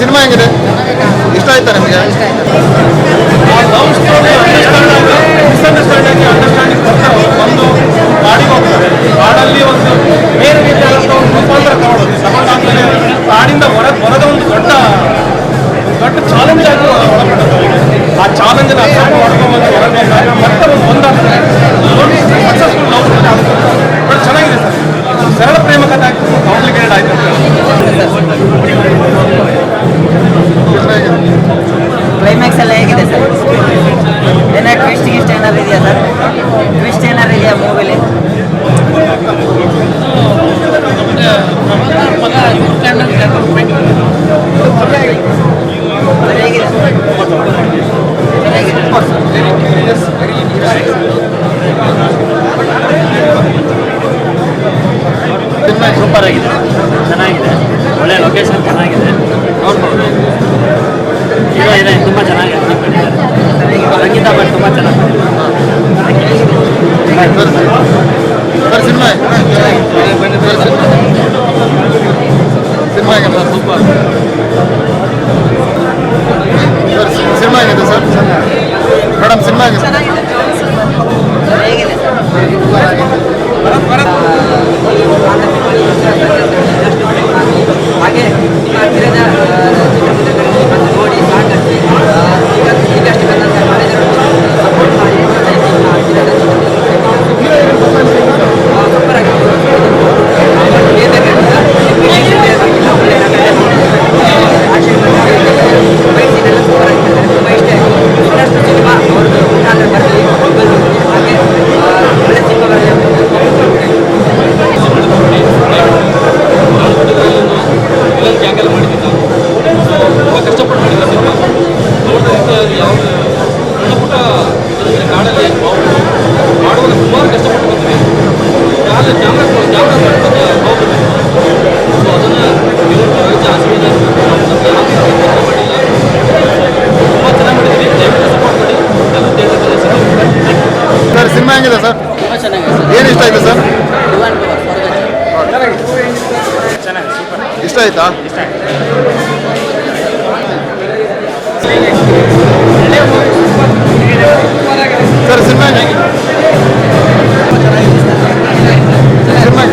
Cinema ಹೆಂಗಿದೆ? ಇಷ್ಟ ಆಯ್ತಾ ನಿಮಗೆ? ಲವ್ ಸ್ಟೋರಿ ಚೆನ್ನಾಗಿದೆ ಏನು ಇಷ್ಟ ಆಯ್ತು ಸರ್? ಇಷ್ಟ ಆಯ್ತಾ? ಸರ್ ಸಿನಿಮಾ ಸರ್ ಸಿನಿಮಾ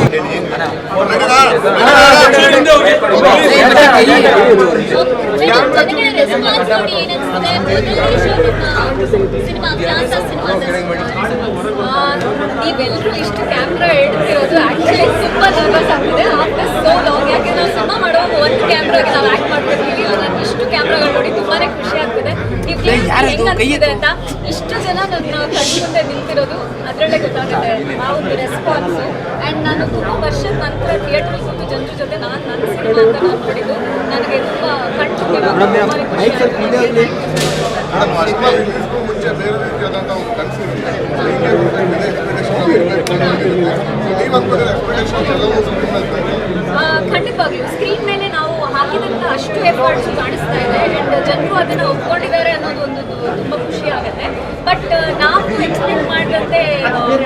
ನೀವೆಲ್ಲರೂ ಇಷ್ಟು ಕ್ಯಾಮ್ರಾ ಹಿಡ್ತಿರೋದು ಆಕ್ಚುಲಿ ತುಂಬಾ ನರ್ವಸ್ ಆಗ್ತಿದೆ. ಆಫ್ಟರ್ ಸೋ ಲಾಂಗ್ ಯಾಕೆ ನಾವು ಸಿನಿಮಾ ಮಾಡೋ ಒಂದು ಕ್ಯಾಮ್ರಾಗೆ ನಾವು ಆಕ್ಟ್ ಮಾಡ್ತಿರ್ತೀವಿ ನಾನು ಇಷ್ಟು ಕ್ಯಾಮ್ರಾಗಳು ನೋಡಿ ತುಂಬಾನೇ ಖುಷಿ ಆಗ್ತಿದೆ. ನೀವು ಹೆಂಗ್ ಅನ್ಸಿದೆ ಅಂತ? ಇಷ್ಟು ಜನ ನನ್ನ ಕಣ್ಣು ಮುಂದೆ ನಿಂತಿರೋದು ಅದರಲ್ಲೇ ಗೊತ್ತಾಗುತ್ತೆ. ಆ ಒಂದು ರೆಸ್ಪಾನ್ಸ್ ಅಂಡ್ ನಾನು ತುಂಬ ವರ್ಷದ ನಂತರ ಥಿಯೇಟರ್ ಕೂತು ಜನರ ಜೊತೆ ನಾನು ನನ್ನ ಸಿನಿಮಾ ಅಂತ ನಾನು ನೋಡಿದ್ದು ನನಗೆ ತುಂಬ ಕಣ್ಣು ಮುಂಚೆ ಬೇರೆ ರೀತಿಯಾದಂಥ ಒಂದು ಹಿಂಗೆ ಖಂಡಿತವಾಗ್ಲೂ. ಸ್ಕ್ರೀನ್ ಮೇಲೆ ನಾವು ಹಾಕಿದಂತ ಅಷ್ಟು ಎಫರ್ಟ್ಸ್ ಕಾಣಿಸ್ತಾ ಇದೆ. ಅಂಡ್ ಜನರು ಅದನ್ನ ಒಪ್ಕೊಂಡಿದ್ದಾರೆ ಅನ್ನೋದು ಒಂದು ತುಂಬಾ ಖುಷಿ ಆಗುತ್ತೆ. ಬಟ್ ನಾವು ಎಕ್ಸ್ಪೆಕ್ಟ್ ಮಾಡಿದಂತೆ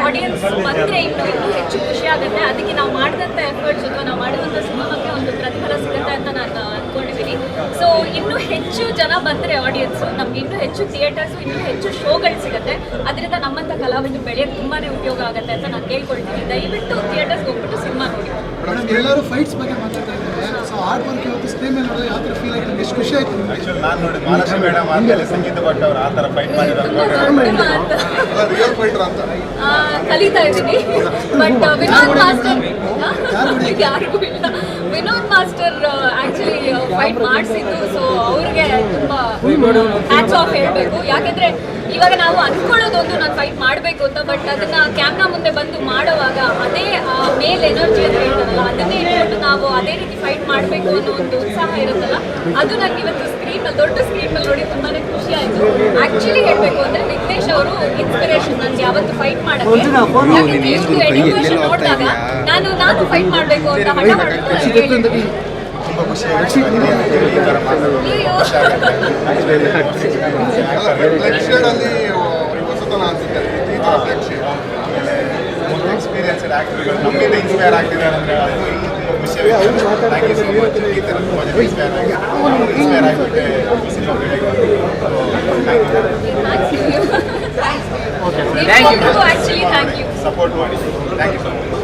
ಆಡಿಯನ್ಸ್ ಬಂದ್ರೆ ಇನ್ನೂ ಇನ್ನೂ ಹೆಚ್ಚು ಖುಷಿ ಆಗುತ್ತೆ. ಅದಕ್ಕೆ ನಾವು ಮಾಡಿದಂತ ಎಫರ್ಟ್ಸ್ ಅಥವಾ ನಾವು ಮಾಡಿದಂಥ ಸಿನಿಮಾಕ್ಕೆ ಒಂದು ಪ್ರತಿಫಲ ಸಿಗುತ್ತೆ ಅಂತ ನಾನು ಅಂದ್ಕೊಂಡಿದ್ದೀನಿ ಸೊ ಇನ್ನೂ ಹೆಚ್ಚು ಜನ ಬಂದರೆ ಆಡಿಯನ್ಸು ನಮ್ಗೆ ಇನ್ನೂ ಹೆಚ್ಚು ಥಿಯೇಟರ್ಸ್ ಇನ್ನೂ ಹೆಚ್ಚು ಶೋಗಳು ಸಿಗುತ್ತೆ. ಅದರಿಂದ ನಮ್ಮಂಥ ಕಲಾವಿದರು ಬೆಳೆಯೋದು ತುಂಬಾ ಉಪಯೋಗ ಆಗುತ್ತೆ ಅಂತ ನಾನು ಕೇಳ್ಕೊಳ್ತೀನಿ. ದಯವಿಟ್ಟು ಥಿಯೇಟರ್ಸ್ ಹೋಗ್ಬಿಟ್ಟು ಸಿನಿಮಾ ನೋಡಿ. ಎಲ್ಲರೂ ಫೈಟ್ಸ್ ಬಗ್ಗೆ ಮಾತಾಡ್ತಾ ಇದ್ದಾರೆ ಸೊ ಹಾರ್ಡ್ ವರ್ಕ್ ಇವತ್ತು ಸ್ಕ್ರೀನ್ ಮೇಲೆ ನೋಡಿದ್ರೆ ಯಾವ ಥರ ಫೀಲ್ ಆಯ್ತು? ಎಷ್ಟು ಖುಷಿ ಆಯ್ತು ನಿಮಗೆ? ನಾನು ನೋಡಿ ಮಹಾಲಕ್ಷ್ಮಿ ಮೇಡಮ್ ಆದಮೇಲೆ ಸಂಗೀತ ಭಟ್ ಅವ್ರು ಆ ಥರ ಫೈಟ್ ಮಾಡಿದ್ದಾರೆ ತುಂಬ ದೊಡ್ಡ ರಿಯಲ್ ಫೈಟರ್ ಅಂತ. ಕಲಿತಾ ಇದ್ದೀನಿ. ಬಟ್ ವಿನೋದ್ ಮಾಸ್ಟರ್ ಯಾರಿಗೂ ಇಲ್ಲ. ವಿನೋದ್ ಮಾಸ್ಟರ್ ಫೈಟ್ ಮಾಡಿಸಿದ್ದು ಸೊ ಅವ್ರಿಗೆ ತುಂಬಾ ಹ್ಯಾಟ್ಸ್ ಆಫ್ ಹೇಳಬೇಕು. ಯಾಕಂದ್ರೆ ಇವಾಗ ನಾವು ಅನ್ಕೊಳ್ಳೋದೊಂದು ನಾನು ಫೈಟ್ ಮಾಡಬೇಕು ಅಂತ ಬಟ್ ಅದನ್ನ ಕ್ಯಾಮ್ರಾ ಮುಂದೆ ಬಂದು ಮಾಡುವಾಗ ಅದೇ ಮೇಲ್ ಎನರ್ಜಿ ಅಂತ ಹೇಳ್ತಾರಲ್ಲ ಅದನ್ನೇ ಇಟ್ಕೊಂಡು ನಾವು ಅದೇ ರೀತಿ ಫೈಟ್ ಮಾಡಬೇಕು ಅನ್ನೋ ಒಂದು ಉತ್ಸಾಹ ಇರುತ್ತಲ್ಲ ಅದು ನಂಗೆ ಇವತ್ತು ಸ್ಕ್ರೀನ್ ದೊಡ್ಡ ಸ್ಕ್ರೀನ್ ಅಲ್ಲಿ ನೋಡಿ ತುಂಬಾನೇ ಖುಷಿ ಆಯ್ತು. ಆಕ್ಚುಲಿ ಹೇಳ್ಬೇಕು ಅಂದ್ರೆ ವಿಘ್ನೇಶ್ ಅವರು ಇನ್ಸ್ಪಿರೇಷನ್ ನನ್ಗೆ ಯಾವತ್ತು ಫೈಟ್ ಮಾಡಕ್ಕೆ ಯಾಕಂದ್ರೆ ಇವ್ರದ್ದು ನೋಡಿದಾಗ ನಾನು ನಾನು ಫೈಟ್ ಮಾಡಬೇಕು ಅಂತ ಹಠ ಮಾಡಿದ್ದು ತುಂಬ ಖುಷಿ ಈ ಥರ ಮಾತಾಡೋದು ಹೊಸತನ ಅನ್ಸುತ್ತೆ ಈ ಥರ ಶೇಡ್ ಆಮೇಲೆ ಎಕ್ಸ್ಪೀರಿಯನ್ಸ್ಡ್ ಆ್ಯಕ್ಟರ್ಗಳು ನಮ್ಮಿಂದ ಇನ್ಸ್ಪೈರ್ ಆಗ್ತಿದ್ದಾರೆ ಅಂದರೆ ಅದು ಇನ್ನೂ ತುಂಬ ಖುಷಿ ಆಗುತ್ತೆ ಥ್ಯಾಂಕ್ ಯು ಸೊ ಮಚ್ ಈ ಥರ ತುಂಬ ಜನ ಇನ್ಸ್ಪೈರ್ ಆಗಿ inspire ಆಗಿಬಿಟ್ಟೆ cinema Thank you. Thank you Actually, thank you support ಮಾಡಿ ಥ್ಯಾಂಕ್ ಯು ಸೊ ಮಚ್